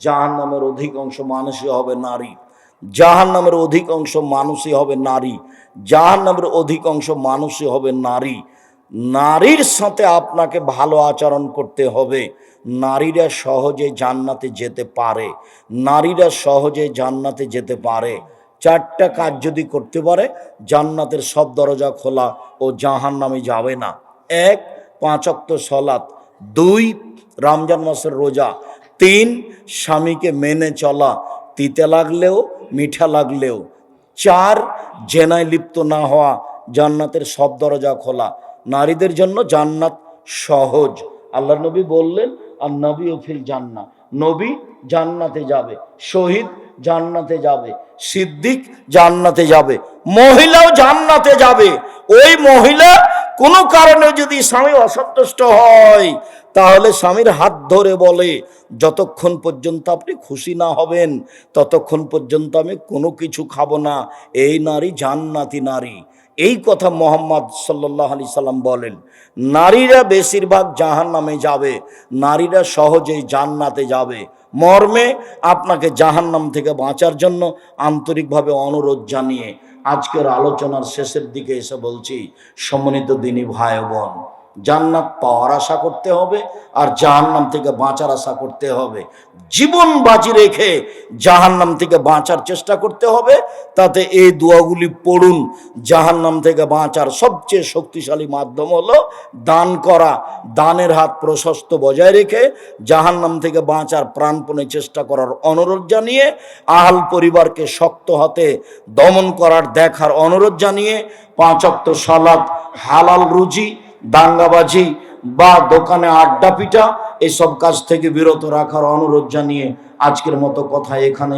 জাহান নামের অধিকাংশ মানুষই হবে নারী। জাহান নামের অধিকাংশ মানুষই হবে নারী। জাহান নামের অধিকাংশ মানুষই হবে নারী। নারীর সাথে আপনাকে ভালো আচরণ করতে হবে। নারীরা সহজে জান্নাতে যেতে পারে। নারীরা সহজে জান্নাতে যেতে পারে। চারটা কাজ যদি করতে পারে, জান্নাতের সব দরজা খোলা ও জাহান নামে যাবে না। এক পাঁচক্ত সলাৎ। দুই, রমজান মাসের রোজা। তিন, স্বামীকে মেনে চলা, তিতে লাগলেও, মিঠা লাগলেও। চার, জেনায় লিপ্ত না হওয়া, জান্নাতের সব দরজা খোলা। নারীদের জন্য জান্নাত সহজ। আল্লাহ নবী বললেন আর নবী ফিল জান্না নবী জান্নাতে যাবে, শহীদ জান্নাতে যাবে, সিদ্দিক জান্নাতে যাবে, মহিলাও জান্নাতে যাবে। ওই মহিলা কোনো কারণে যদি স্বামী অসন্তুষ্ট হয় তাহলে স্বামীর হাত ধরে বলে, যতক্ষণ পর্যন্ত আপনি খুশি না হবেন, ততক্ষণ পর্যন্ত আমি কোনো কিছু খাব না। এই নারী জান্নাতি নারী। এই কথা মোহাম্মদ সাল্লাহ আলি সাল্লাম বলেন। নারীরা বেশিরভাগ জাহান নামে যাবে, নারীরা সহজেই জান্নাতে যাবে। মর্মে আপনাকে জাহান্নাম থেকে বাঁচার জন্য আন্তরিকভাবে অনুরোধ জানিয়ে আজকের আলোচনার শেষের দিকে এসে বলছি, সম্মানিত দিনী ভাই বোন জান্নাত পাওয়ার আশা করতে হবে আর জাহান্নাম থেকে বাঁচার আশা করতে হবে। জীবন বাজি রেখে জাহান্নাম থেকে বাঁচার চেষ্টা করতে হবে, তাতে এই দোয়াগুলি পড়ুন। জাহান্নাম থেকে বাঁচার সবচেয়ে শক্তিশালী মাধ্যম হলো দান করা। দানের হাত প্রশস্ত বজায় রেখে জাহান্নাম থেকে বাঁচার প্রাণপণে চেষ্টা করার অনুরোধ জানিয়ে, আহাল পরিবারকে শক্ত হাতে দমন করার দেখার অনুরোধ জানিয়ে পাঁচক্ত সালাদ হালাল রুজি দাঙ্গাবাজি বা দোকানে আড্ডা পিটা, এসব কাজ থেকে বিরত রাখার অনুরোধ জানিয়ে আজকের মতো কথা এখানে